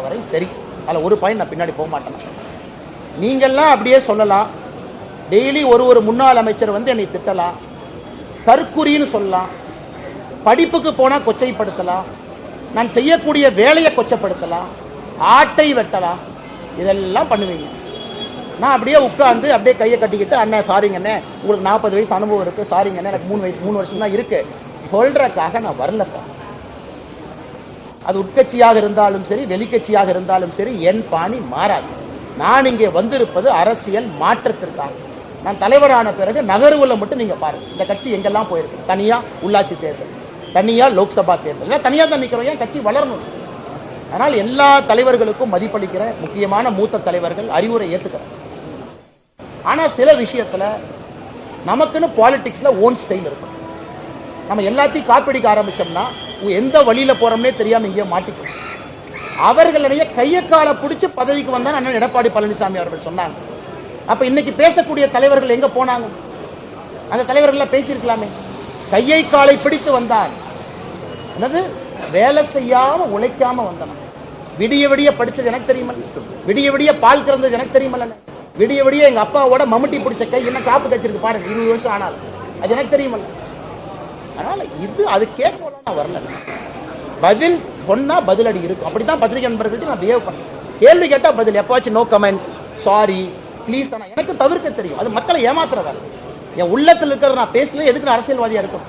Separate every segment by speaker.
Speaker 1: வரை சரி. அதில் ஒரு பாயிண்ட் நான் பின்னாடி போக மாட்டேன். நீங்கள்லாம் அப்படியே சொல்லலாம். டெய்லி ஒரு ஒரு முன்னாள் அமைச்சர் வந்து என்னை திட்டலாம். தற்குறின்னு சொல்லலாம். படிப்புக்கு போனால் கொச்சைப்படுத்தலாம். நான் செய்யக்கூடிய வேலையை கொச்சப்படுத்தலாம். ஆட்டை வெட்டலாம். இதெல்லாம் பண்ணுவீங்க. நான் அப்படியே உட்காந்து அப்படியே கையை கட்டிக்கிட்டு அண்ணன் சாரிங்கண்ணே உங்களுக்கு நாற்பது வயசு அனுபவம் இருக்கு. சாரிங்கண்ணே எனக்கு மூணு வயசு மூணு வருஷம் தான் இருக்கு. சொல்றதுக்காக நான் வரல சார். அது உட்கட்சியாக இருந்தாலும் சரி வெளிக்கட்சியாக இருந்தாலும் சரி என் பாணி மாறாது. நான் இங்கே வந்திருப்பது அரசியல் மாற்றத்திற்காக. நான் தலைவரான பிறகு நகர்வுல மட்டும் நீங்க பாருங்க. இந்த கட்சி எங்கெல்லாம் போயிருக்கு? தனியா உள்ளாட்சி தேர்தல் தனியா லோக்சபா தேர்தல். தனியா தான் நிற்கிறோம் ஏன் கட்சி வளரணும்? அதனால் எல்லா தலைவர்களுக்கும் மதிப்பளிக்கிற முக்கியமான மூத்த தலைவர்கள் அறிவுரை ஏத்துக்கிறேன். ஆனா சில விஷயத்துல நமக்குன்னு பாலிடிக்ஸ்ல ஓன் ஸ்டைல் இருக்கும். நம்ம எல்லாத்தையும் காப்பிடிக்க ஆரம்பிச்சோம்னா எந்த வழியில போறோம்னே தெரியாம இங்கே மாட்டிக்கும் அவர்களுடைய கையை காலை பிடிச்சு பதவிக்கு வந்தா அண்ணன் எடப்பாடி பழனிசாமி அவர்கள் சொன்னாங்க. அப்ப இன்னைக்கு பேசக்கூடிய தலைவர்கள் எங்க போனாங்க? அந்த தலைவர்கள் பேசியிருக்கலாமே. கையை காலை பிடித்து வந்தான் என்னது? வேலை செய்யாம உழைக்காம வந்தன விடிய விடிய படிச்சது எனக்கு தெரியுமல்ல விடிய விடிய பால் கறந்தது எனக்கு தெரியுமல்ல விடிய விடிய எங்க அப்பாவோட மம்முட்டி பிடிச்ச கை என்ன காப்பு கச்சிருக்கு பாருங்க இருபது வருஷம் ஆனாலும். அது எனக்கு தெரியுமல்ல அதனால இது அது கேட்க நான் வரல. பதில் சொன்னா பதிலடி இருக்கும் அப்படித்தான் பத்திரிகை நண்பர்களுக்கு நான் பிஹேவ் பண்ணேன் கேள்வி கேட்டா பதில். எப்பாச்சும் நோ கமெண்ட் சாரி ப்ளீஸ் ஆனா எனக்கு தவிர்க்க தெரியும். அது மக்களை ஏமாத்துற வேலை. என் உள்ளத்தில் இருக்கிற நான் பேசல எதுக்கு நான் அரசியல்வாதியா இருக்கும்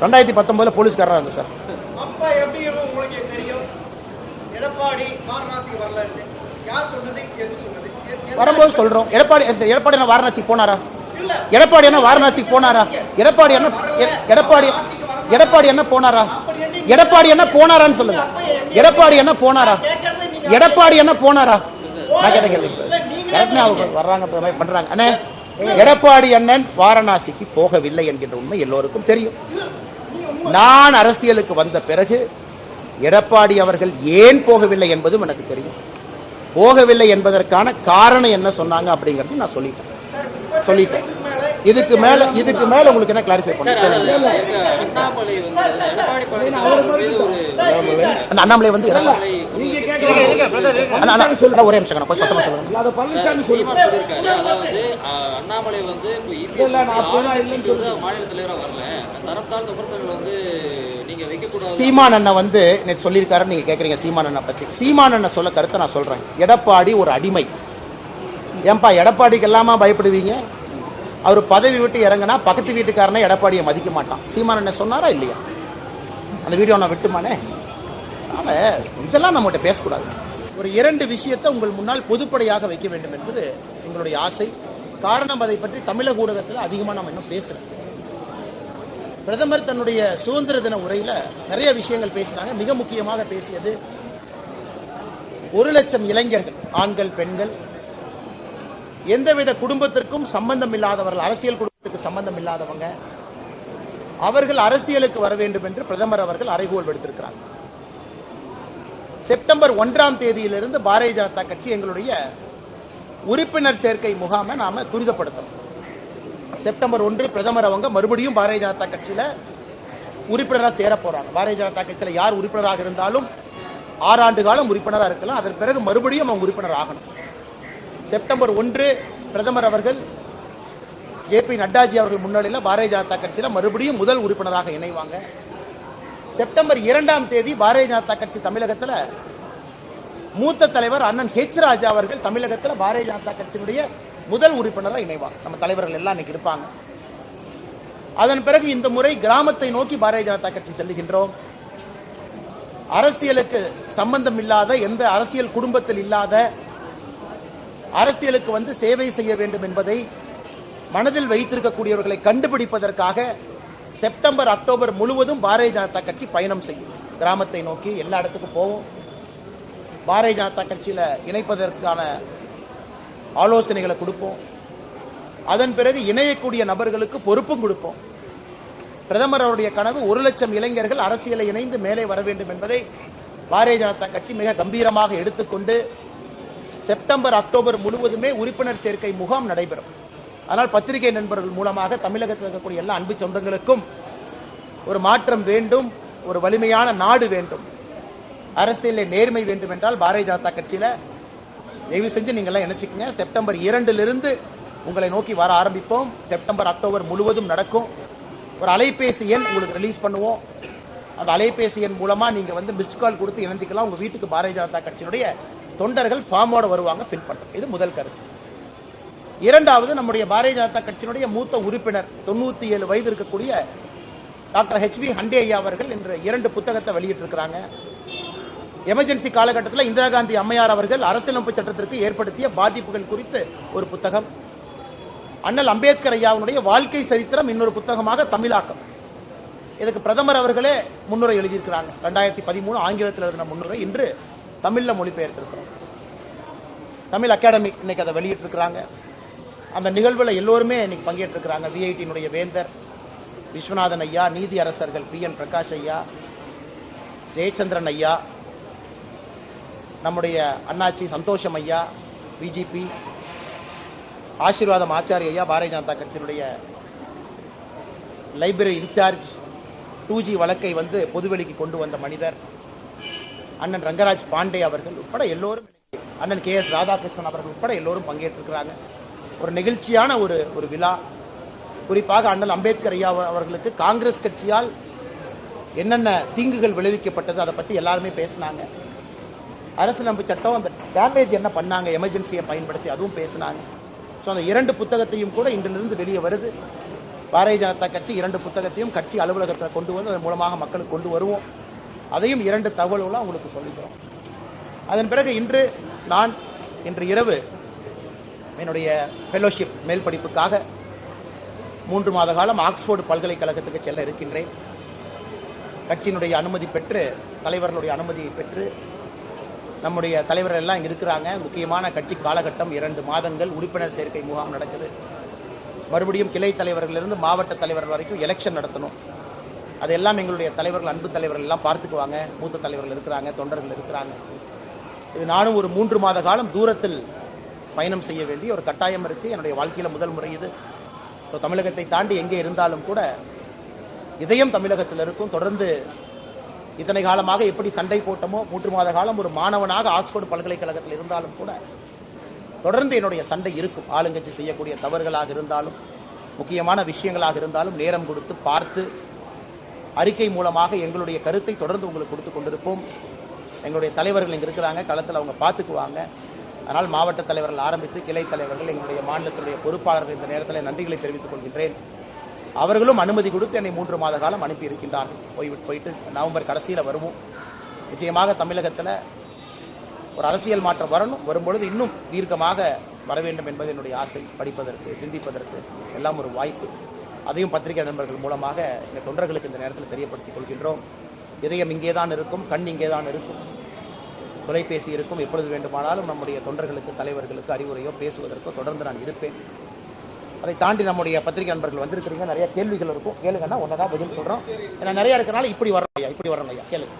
Speaker 1: ரெண்டாயிரத்தி பத்தொன்பதுல போலீஸ்காரரா இருந்தேன் சார்.
Speaker 2: அப்பா எப்படி இருக்கும் உங்களுக்கு தெரியும்? எடப்பாடி வாரணாசி வரலன்னு யார் சொன்னது? எது சொன்னது? எ- எந்த-
Speaker 1: வரும்போது சொல்றோம். எடப்பாடி எடப்பாடி என்ன வாரணாசி போனாரா? எடப்பாடி என்ன வாரணாசி போனாரா? எடப்பாடி என்ன எடப்பாடி எடப்பாடி என்ன போனாரா? எடப்பாடி என்ன போனாரான்னு சொல்லுங்க. எடப்பாடி என்ன போனாரா? எடப்பாடி என்ன போனாரா? நான் கேட்ட கேள்வி கரெக்டா அவங்க வர்றாங்க பண்றாங்க. அண்ணே எடப்பாடி அண்ணன் வாரணாசிக்கு போகவில்லை என்கின்ற உண்மை எல்லோருக்கும் தெரியும். நான் அரசியலுக்கு வந்த பிறகு எடப்பாடி அவர்கள் ஏன் போகவில்லை என்பதும் எனக்கு தெரியும். போகவில்லை என்பதற்கான காரணம் என்ன சொன்னாங்க அப்படிங்கறது நான் சொல்லிட்டேன். சொல்லிட்டேன். இதுக்கு மேல இதுக்கு மேல உங்களுக்கு என்ன கிளாரிஃபை பண்ண
Speaker 3: அண்ணாமலை வந்து ஒரு
Speaker 1: நிமிஷம் கொஞ்சம் சத்தமா சொல்லுங்க.
Speaker 3: அண்ணாமலை வந்து
Speaker 1: சீமான் அண்ணன் வந்து நேற்று சொல்லியிருக்காருன்னு நீங்க கேக்குறீங்க சீமான் அண்ணன் பத்தி. சீமான் அண்ணன் சொல்ல கருத்தை நான் சொல்றேன். எடப்பாடி ஒரு அடிமை. ஏன்பா எடப்பாடிக்கு எல்லாமா பயப்படுவீங்க? அவர் பதவி விட்டு இறங்கினா பக்கத்து வீட்டுக்காரனே எடப்பாடியை மதிக்க மாட்டான். சீமான் என்ன சொன்னாரா இல்லையா? அந்த வீடியோ நான் விட்டுமானே? அதனால் இதெல்லாம் நம்மகிட்ட பேசக்கூடாது. ஒரு இரண்டு விஷயத்தை உங்கள் முன்னால் பொதுப்படையாக வைக்க வேண்டும் என்பது எங்களுடைய ஆசை. காரணம் அதை பற்றி தமிழக ஊடகத்தில் அதிகமாக நம்ம இன்னும் பேசுகிறோம் பிரதமர் தன்னுடைய சுதந்திர தின உரையில் நிறைய விஷயங்கள் பேசினாங்க. மிக முக்கியமாக பேசியது ஒரு லட்சம் இளைஞர்கள் ஆண்கள் பெண்கள் எந்தவித குடும்பத்திற்கும் சம்பந்தம் இல்லாதவர்கள் அரசியல் குடும்பத்துக்கு சம்பந்தம் இல்லாதவங்க அவர்கள் அரசியலுக்கு வர வேண்டும் என்று பிரதமர் அவர்கள் அறைகோல் விடுத்திருக்கிறார். செப்டம்பர் ஒன்றாம் தேதியிலிருந்து பாரதிய ஜனதா கட்சி எங்களுடைய உறுப்பினர் சேர்க்கை முகாமை நாம துரிதப்படுத்தணும். செப்டம்பர் ஒன்று பிரதமர் அவங்க மறுபடியும் பாரதிய ஜனதா கட்சியில உறுப்பினராக சேர போறாங்க. பாரதிய ஜனதா கட்சியில யார் உறுப்பினராக இருந்தாலும் ஆறாண்டு காலம் உறுப்பினராக இருக்கலாம். அதன் பிறகு மறுபடியும் அவங்க உறுப்பினர் ஆகணும். செப்டம்பர் ஒன்று பிரதமர் அவர்கள் ஜே பி நட்டாஜி அவர்கள் முன்னிலையில் பாரதிய ஜனதா கட்சியில் மறுபடியும் முதல் உறுப்பினராக இணைவாங்க. செப்டம்பர் இரண்டாம் தேதி பாரதிய ஜனதா கட்சி தமிழகத்தில் மூத்த தலைவர் அண்ணன் ஹெச் ராஜா அவர்கள் தமிழகத்தில் பாரதிய ஜனதா கட்சியினுடைய முதல் உறுப்பினராக இணைவார் நம்ம தலைவர்கள் எல்லாம் இன்னைக்கு இருப்பாங்க. அதன் பிறகு இந்த முறை கிராமத்தை நோக்கி பாரதிய ஜனதா கட்சி செல்லுகின்றோம். அரசியலுக்கு சம்பந்தம் இல்லாத எந்த அரசியல் குடும்பத்தில் இல்லாத அரசியலுக்கு வந்து சேவை செய்ய வேண்டும் என்பதை மனதில் வைத்திருக்கக்கூடியவர்களை கண்டுபிடிப்பதற்காக செப்டம்பர் அக்டோபர் முழுவதும் பாரதிய ஜனதா கட்சி பயணம் செய்யும். கிராமத்தை நோக்கி எல்லா இடத்துக்கும் போவோம். பாரதிய ஜனதா கட்சியில் இணைப்பதற்கான ஆலோசனைகளை கொடுப்போம். அதன் பிறகு இணையக்கூடிய நபர்களுக்கு பொறுப்பும் கொடுப்போம். பிரதமர் அவருடைய கனவு ஒரு லட்சம் இளைஞர்கள் அரசியலை இணைந்து மேலே வர வேண்டும் என்பதை பாரதிய ஜனதா கட்சி மிக கம்பீரமாக எடுத்துக்கொண்டு செப்டம்பர் அக்டோபர் முழுவதுமே உறுப்பினர் சேர்க்கை முகாம் நடைபெறும். ஆனால் பத்திரிகை நண்பர்கள் மூலமாக தமிழகத்தில் இருக்கக்கூடிய எல்லா அன்பு சொந்தங்களுக்கும் ஒரு மாற்றம் வேண்டும் ஒரு வலிமையான நாடு வேண்டும். அரசியலில் நேர்மை வேண்டும் என்றால் பாரதிய ஜனதா கட்சியில் தயவு செஞ்சு நீங்கள்லாம் நினைச்சுக்கங்க செப்டம்பர் இரண்டிலிருந்து உங்களை நோக்கி வர ஆரம்பிப்போம். செப்டம்பர் அக்டோபர் முழுவதும் நடக்கும். ஒரு அலைபேசி எண் உங்களுக்கு ரிலீஸ் பண்ணுவோம். அந்த அலைபேசி எண் மூலமாக நீங்கள் வந்து மிஸ்ட் கால் கொடுத்து இணைஞ்சிக்கலாம். உங்கள் வீட்டுக்கு பாரதிய ஜனதா கட்சியினுடைய தொண்டர்கள் ஃபார்மோட வருவாங்க ஃபில் பண்ணுறோம் இது முதல் கருத்து. இரண்டாவது நம்முடைய பாரதிய ஜனதா கட்சியினுடைய மூத்த உறுப்பினர் தொண்ணூத்தி ஏழு வயது இருக்கக்கூடிய டாக்டர் ஹெச் வி ஹண்டே ஐயா அவர்கள் இன்று இரண்டு புத்தகத்தை வெளியிட்டிருக்கிறாங்க. எமர்ஜென்சி காலகட்டத்தில் இந்திரா காந்தி அம்மையார் அவர்கள் அரசியலமைப்பு சட்டத்திற்கு ஏற்படுத்திய பாதிப்புகள் குறித்து ஒரு புத்தகம். அண்ணல் அம்பேத்கர் ஐயாவுடைய வாழ்க்கை சரித்திரம் இன்னொரு புத்தகமாக தமிழாக்கம். இதுக்கு பிரதமர் அவர்களே முன்னுரை எழுதியிருக்கிறாங்க. ரெண்டாயிரத்தி பதிமூணு ஆங்கிலத்தில் எழுதின முன்னுரை. இன்று தமிழில் மொழிபெயர்த்திருக்கிறோம். தமிழ் அகாடமி இன்னைக்கு அதை வெளியிட்டிருக்கிறாங்க. அந்த நிகழ்வில் எல்லோருமே இன்னைக்கு பங்கேற்றிருக்கிறாங்க. விஐடியினுடைய வேந்தர் விஸ்வநாதன் ஐயா நீதி அரசர்கள் பி என் பிரகாஷ் ஐயா ஜெயச்சந்திரன் ஐயா நம்முடைய அண்ணாச்சி சந்தோஷம் ஐயா பிஜிபி ஆசீர்வாதம் ஆச்சாரிய ஐயா பாரதிய ஜனதா கட்சியினுடைய லைப்ரரி இன்சார்ஜ் டூ ஜி வழக்கை வந்து பொதுவெளிக்கு கொண்டு வந்த மனிதர். அண்ணன் ரங்கராஜ் பாண்டே அவர்கள் உட்பட எல்லோரும் அண்ணன் கே எஸ் ராதாகிருஷ்ணன் அவர்கள் உட்பட எல்லோரும் பங்கேற்றிருக்கிறாங்க. ஒரு நெகிழ்ச்சியான ஒரு ஒரு விழா. குறிப்பாக அண்ணல் அம்பேத்கர் ஐயா அவர்களுக்கு காங்கிரஸ் கட்சியால் என்னென்ன தீங்குகள் விளைவிக்கப்பட்டது அதை பற்றி எல்லாருமே பேசினாங்க. அரசியலமைப்பு சட்டம் அந்த டேமேஜ் என்ன பண்ணாங்க எமர்ஜென்சியை பயன்படுத்தி அதுவும் பேசினாங்க. ஸோ அந்த இரண்டு புத்தகத்தையும் கூட இன்றிலிருந்து வெளியே வருது. பாரதிய ஜனதா கட்சி இரண்டு புத்தகத்தையும் கட்சி அலுவலகத்தில் கொண்டு வந்து அதன் மூலமாக மக்களுக்கு கொண்டு வருவோம். அதையும் இரண்டு தகவல்களும் உங்களுக்கு சொல்லிக்கிறோம். அதன் பிறகு இன்று நான் இன்று இரவு என்னுடைய ஃபெலோஷிப் மேல் படிப்புக்காக மூன்று மாத காலம் ஆக்ஸ்போர்டு பல்கலைக்கழகத்துக்கு செல்ல இருக்கின்றேன். கட்சியினுடைய அனுமதி பெற்று தலைவர்களுடைய அனுமதியை பெற்று நம்முடைய தலைவர்கள் எல்லாம் இருக்கிறாங்க. முக்கியமான கட்சி காலகட்டம் இரண்டு மாதங்கள் உறுப்பினர் சேர்க்கை முகாம் நடக்குது. மறுபடியும் கிளை தலைவர்களிலிருந்து மாவட்ட தலைவர்கள் வரைக்கும் எலெக்ஷன் நடத்தணும். அதெல்லாம் எங்களுடைய தலைவர்கள் அன்பு தலைவர்கள் எல்லாம் பார்த்துக்குவாங்க. மூத்த தலைவர்கள் இருக்கிறாங்க தொண்டர்கள் இருக்கிறாங்க. இது நானும் ஒரு மூன்று மாத காலம் தூரத்தில் பயணம் செய்ய வேண்டிய ஒரு கட்டாயம் இருக்குது என்னுடைய வாழ்க்கையில் முதல் முறை இது. ஸோ தமிழகத்தை தாண்டி எங்கே இருந்தாலும் கூட இதயம் தமிழகத்தில் இருக்கும். தொடர்ந்து இத்தனை காலமாக எப்படி சண்டை போட்டோமோ மூன்று மாத காலம் ஒரு மாணவனாக ஆக்ஸ்போர்டு பல்கலைக்கழகத்தில் இருந்தாலும் கூட தொடர்ந்து என்னுடைய சண்டை இருக்கும். ஆளுங்கட்சி செய்யக்கூடிய தவறுகளாக இருந்தாலும் முக்கியமான விஷயங்களாக இருந்தாலும் நேரம் கொடுத்து பார்த்து அறிக்கை மூலமாக எங்களுடைய கருத்தை தொடர்ந்து உங்களுக்கு கொடுத்து கொண்டிருப்போம். எங்களுடைய தலைவர்கள் இங்கே இருக்கிறாங்க களத்தில் அவங்க பார்த்துக்குவாங்க அதனால் மாவட்ட தலைவர்கள் ஆரம்பித்து கிளை தலைவர்கள் எங்களுடைய மாநிலத்தினுடைய பொறுப்பாளர்கள் இந்த நேரத்தில் நன்றிகளை தெரிவித்துக் கொள்கின்றேன். அவர்களும் அனுமதி கொடுத்து என்னை மூன்று மாத காலம் அனுப்பி இருக்கின்றார்கள். போய் போயிட்டு நவம்பர் கடைசியில் வருவோம். நிச்சயமாக தமிழகத்தில் ஒரு அரசியல் மாற்றம் வரணும். வரும்பொழுது இன்னும் தீர்க்கமாக வர வேண்டும் என்பது என்னுடைய ஆசை. படிப்பதற்கு சிந்திப்பதற்கு எல்லாம் ஒரு வாய்ப்பு. அதையும் பத்திரிகை நண்பர்கள் மூலமாக எங்கள் தொண்டர்களுக்கு இந்த நேரத்தில் தெரியப்படுத்திக் கொள்கின்றோம். இதயம் இங்கே தான் இருக்கும் கண் இங்கே தான் இருக்கும் தொலைபேசி இருக்கும். எப்பொழுது வேண்டுமானாலும் நம்முடைய தொண்டர்களுக்கு தலைவர்களுக்கு அறிவுரையோ பேசுவதற்கோ தொடர்ந்து நான் இருப்பேன். அதை தாண்டி நம்முடைய பத்திரிகை நண்பர்கள் வந்திருக்கிறீங்க. நிறைய கேள்விகள் இருக்கும். கேளுங்கன்னா ஒன்றா பதில் சொல்கிறோம் ஏன்னா நிறைய இருக்கிறனால இப்படி வரணும் ஐயா இப்படி வரணும் ஐயா. கேளுங்க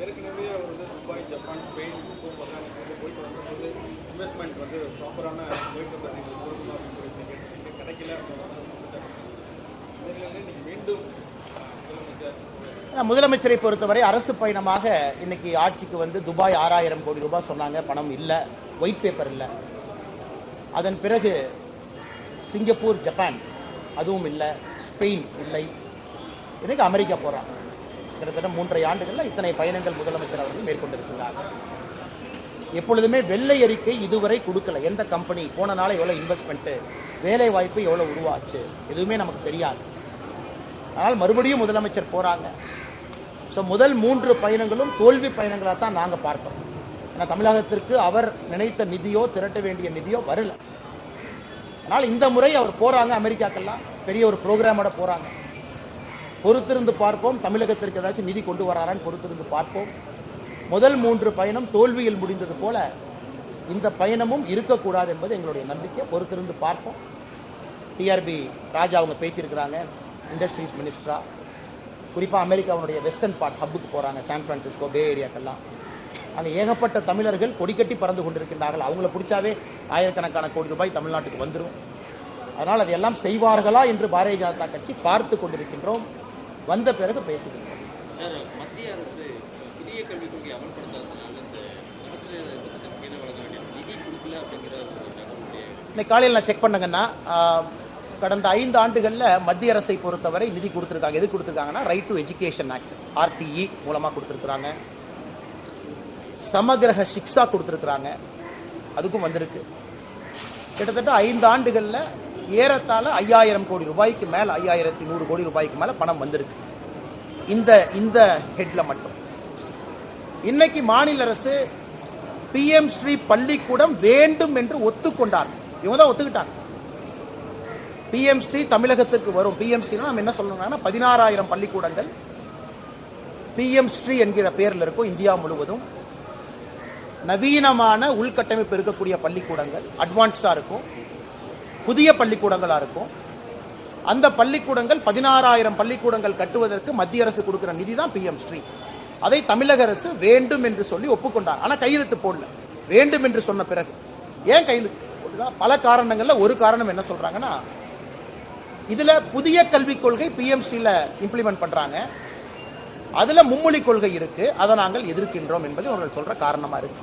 Speaker 4: ஏற்கனவே அவர் வந்து துபாய் ஜப்பான் ஸ்பெயின் இப்போ பத்தாயிரம் போயிட்டு வந்தபோது இன்வெஸ்ட்மெண்ட் வந்து ப்ராப்பரான போயிட்டு வந்தீங்க கொடுக்கணும் அப்படின்னு சொல்லிட்டு கேட்டு கிடைக்கல இதில் இன்னைக்கு மீண்டும் முதலமைச்சரை
Speaker 1: பொறுத்தவரை அரசு பயணமாக இன்னைக்கு ஆட்சிக்கு வந்து துபாய் ஆறாயிரம் கோடி ரூபாய் சொன்னாங்க. பணம் இல்லை ஒயிட் பேப்பர் இல்லை. அதன் பிறகு சிங்கப்பூர் ஜப்பான் அதுவும் இல்லை ஸ்பெயின் இல்லை. இன்னைக்கு அமெரிக்கா போகிறாங்க கிட்டத்தட்ட மூன்றரை ஆண்டுகளில் இத்தனை பயணங்கள் முதலமைச்சர் அவர்கள் மேற்கொண்டிருக்கிறார். எப்பொழுதுமே வெள்ளை அறிக்கை இதுவரை கொடுக்கல. எந்த கம்பெனி போன நாளை எவ்வளோ இன்வெஸ்ட்மெண்ட்டு வேலை வாய்ப்பு எவ்வளோ உருவாச்சு எதுவுமே நமக்கு தெரியாது. ஆனால் மறுபடியும் முதலமைச்சர் போறாங்க. ஸோ முதல் மூன்று பயணங்களும் தோல்வி பயணங்களாக தான் நாங்கள் பார்க்கிறோம் ஏன்னா தமிழகத்திற்கு அவர் நினைத்த நிதியோ திரட்ட வேண்டிய நிதியோ வரல. ஆனால் இந்த முறை அவர் போறாங்க அமெரிக்காக்கெல்லாம். பெரிய ஒரு ப்ரோக்ராமோட போறாங்க. பொறுத்திருந்து பார்ப்போம். தமிழகத்திற்கு ஏதாச்சும் நிதி கொண்டு வராரான்னு பொறுத்திருந்து பார்ப்போம். முதல் மூன்று பயணம் தோல்வியில் முடிந்தது போல இந்த பயணமும் இருக்கக்கூடாது என்பது எங்களுடைய நம்பிக்கை. பொறுத்திருந்து பார்ப்போம். டிஆர்பி ராஜா அவங்க பேசியிருக்கிறாங்க. இண்டஸ்ட்ரீஸ் மினிஸ்டரா குறிப்பாக அமெரிக்காவுடைய வெஸ்டர்ன் பார்ட் ஹப்புக்கு போகிறாங்க சான் பிரான்சிஸ்கோ பே ஏரியாக்கெல்லாம் அங்கே ஏகப்பட்ட தமிழர்கள் கொடிக்கட்டி பறந்து கொண்டிருக்கின்றார்கள். அவங்கள பிடிச்சாவே ஆயிரக்கணக்கான கோடி ரூபாய் தமிழ்நாட்டுக்கு வந்துடும் அதனால் அதையெல்லாம் செய்வார்களா என்று பாரதிய ஜனதா கட்சி பார்த்து கொண்டிருக்கின்றோம். வந்த பிறகு பேசுகின்றோம்
Speaker 3: சார் மத்திய அரசு புதிய கல்விக் கொள்கை அமல்படுத்தாததுனால
Speaker 1: இன்னைக்கு காலையில் நான் செக் பண்ணங்கன்னா கடந்த ஐந்து ஆண்டுகளில் மத்திய அரசை பொறுத்தவரை நிதி கொடுத்துருக்காங்க. எது கொடுத்துருக்காங்கன்னா right to education act RTE மூலமாக கொடுத்துருக்குறாங்க. சமகிரக சிக்ஷா கொடுத்துருக்குறாங்க. அதுக்கும் வந்திருக்கு. கிட்டத்தட்ட ஐந்து ஆண்டுகளில் ஏறத்தாழ ஐயாயிரம் கோடி ரூபாய்க்கு மேலே ஐயாயிரத்தி நூறு கோடி ரூபாய்க்கு மேலே பணம் வந்திருக்கு. இந்த இந்த ஹெட்ல மட்டும். இன்னைக்கு மாநில அரசு பிஎம் ஸ்ரீ பள்ளிக்கூடம் வேண்டும் என்று ஒத்துக்கொண்டார். இவங்க தான் ஒத்துக்கிட்டாங்க. பிஎம் ஸ்ரீ தமிழகத்திற்கு வரும். பிஎம் ஸ்ரீனா நம்ம என்ன சொல்லணும்னா பதினாறாயிரம் பள்ளிக்கூடங்கள் பிஎம் ஸ்ரீ என்கிற பெயரில் இருக்கும் இந்தியா முழுவதும். நவீனமான உள்கட்டமைப்பு இருக்கக்கூடிய பள்ளிக்கூடங்கள் அட்வான்ஸ்டா இருக்கும். புதிய பள்ளிக்கூடங்களாக இருக்கும். அந்த பள்ளிக்கூடங்கள் பதினாறாயிரம் பள்ளிக்கூடங்கள் கட்டுவதற்கு மத்திய அரசு கொடுக்கிற நிதி தான் பிஎம் ஸ்ரீ. அதை தமிழக அரசு வேண்டும் என்று சொல்லி ஒப்புக்கொண்டார். ஆனால் கையெழுத்து போடல. வேண்டும் என்று சொன்ன பிறகு. ஏன் கையெழுத்து? பல காரணங்களில் ஒரு காரணம் என்ன சொல்றாங்கன்னா இதுல புதிய கல்விக் கொள்கை பிஎம்சில இம்ப்ளிமெண்ட் பண்றாங்க. அதுல மும்மொழி கொள்கை இருக்கு. அதை நாங்கள் எதிர்க்கின்றோம் என்பது அவர்கள் சொல்ற காரணமா இருக்கு.